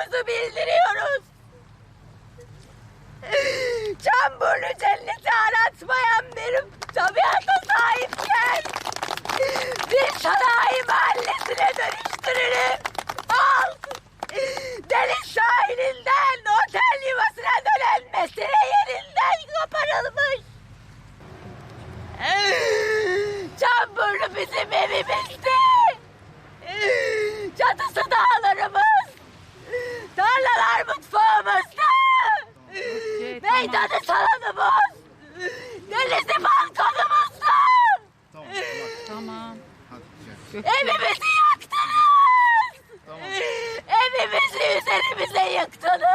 saygımızı bildiriyoruz. Çamburlu cenneti aratmayan bir tabiata sahipken bir sanayi mahallesine dönüştürülüp Meydanı salonumuz. Denizi balkonumuzda. Tamam, tamam. Evimizi yaktınız. Tamam. Evimizi üzerimize yıktınız.